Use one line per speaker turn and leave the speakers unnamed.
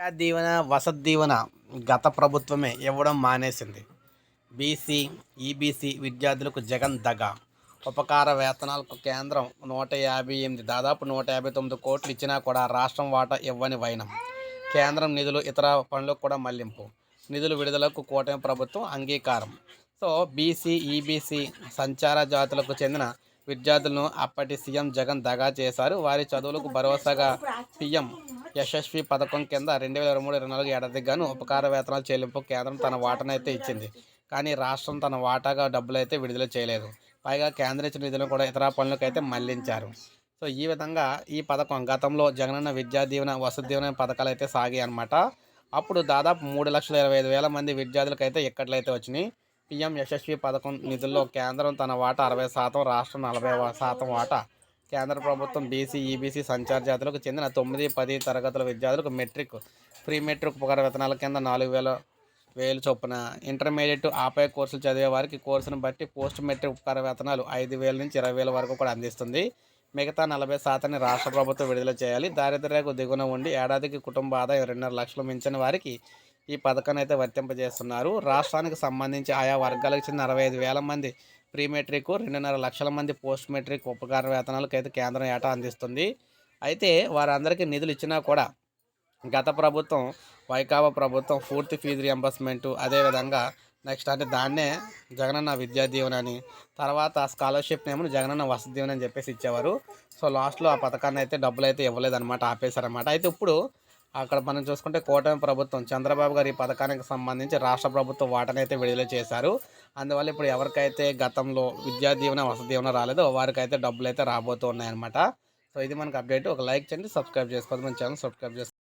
విద్యా దీవెన వసతి దీవెన గత ప్రభుత్వమే ఇవ్వడం మానేసింది. బీసీ ఈబీసీ విద్యార్థులకు జగన్ దగ. ఉపకార వేతనాలకు కేంద్రం నూట యాభై ఎనిమిది దాదాపు నూట యాభై తొమ్మిది కోట్లు ఇచ్చినా కూడా రాష్ట్రం వాటా ఇవ్వని వైనం. కేంద్రం నిధులు ఇతర పనులకు కూడా మళ్ళింపు. నిధులు విడుదలకు కూటమి ప్రభుత్వం అంగీకారం. సో బీసీ ఈబీసీ సంచార జాతులకు చెందిన విద్యార్థులను అప్పటి సీఎం జగన్ దగా చేశారు. వారి చదువులకు భరోసాగా సీఎం యశస్వి పథకం కింద రెండు వేల ఇరవై మూడు ఇరవై నాలుగు ఏడాదికి గాను ఉపకార వేతనాల చెల్లింపు కేంద్రం తన వాటానైతే ఇచ్చింది. కానీ రాష్ట్రం తన వాటాగా డబ్బులు అయితే విడుదల చేయలేదు. పైగా కేంద్ర ఇచ్చిన నిధులను కూడా ఇతర పనులకు అయితే మళ్ళించారు. సో ఈ విధంగా ఈ పథకం గతంలో జగనన్న విద్యా దీవెన వసతి దీవెన పథకాలు అయితే సాగాయి అనమాట అప్పుడు దాదాపు మూడు లక్షల ఇరవై ఐదు వేల మంది విద్యార్థులకు అయితే వచ్చినాయి. పిఎం యశస్వి పథకం నిధుల్లో కేంద్రం తన వాటా అరవై శాతం రాష్ట్రం నలభై శాతం వాటా కేంద్ర ప్రభుత్వం బీసీ ఈబీసీ సంచార జాతులకు చెందిన తొమ్మిది పది తరగతుల విద్యార్థులకు మెట్రిక్ ప్రీ మెట్రిక్ ఉపకార వేతనాల కింద నాలుగు వేల వేలు చొప్పున ఇంటర్మీడియట్ ఆపై కోర్సులు చదివే వారికి కోర్సును బట్టి పోస్ట్ మెట్రిక్ ఉపకార వేతనాలు ఐదు వేల నుంచి ఇరవై వేల వరకు కూడా అందిస్తుంది. మిగతా నలభై శాతాన్ని రాష్ట్ర ప్రభుత్వం విడుదల చేయాలి. దారిద్ర్యకు దిగున ఉండి ఏడాదికి కుటుంబ ఆదాయం రెండున్నర లక్షలు మించిన వారికి ఈ పథకాన్ని అయితే వర్తింపజేస్తున్నారు. రాష్ట్రానికి సంబంధించి ఆయా వర్గాలకు చెందిన అరవై ఐదు వేల మంది ప్రీ మెట్రిక్ రెండున్నర లక్షల మంది పోస్ట్ మెట్రిక్ ఉపకార వేతనాలకు అయితే కేంద్రం ఏటా అందిస్తుంది. అయితే వారందరికీ నిధులు ఇచ్చినా కూడా గత ప్రభుత్వం వైకాపా ప్రభుత్వం పూర్తి ఫీజు రియంబర్స్మెంటు అదేవిధంగా నెక్స్ట్ అంటే దాన్నే జగనన్న విద్యా దీవెన అని తర్వాత స్కాలర్షిప్ నేమో జగనన్న వసతి దీవెన అని చెప్పేసి ఇచ్చేవారు. సో లాస్ట్లో ఆ పథకాన్ని అయితే డబ్బులు అయితే ఇవ్వలేదన్నమాట ఆపేశారన్నమాట. అయితే ఇప్పుడు అక్కడ మనం చూసుకుంటే కూటమి ప్రభుత్వం చంద్రబాబు గారి ఈ పథకానికి సంబంధించి రాష్ట్ర ప్రభుత్వం వాటనైతే విడుదల చేశారు. అందువల్ల ఇప్పుడు ఎవరికైతే గతంలో విద్యా దీవెన వసతి దీవెన రాలేదో వారికైతే డబ్బులు అయితే రాబోతూ సో ఇది మనకు అప్డేట్. ఒక లైక్ చేయండి సబ్స్క్రైబ్ చేసుకోవద్దు మన ఛానల్ సబ్స్క్రైబ్ చేసుకోండి.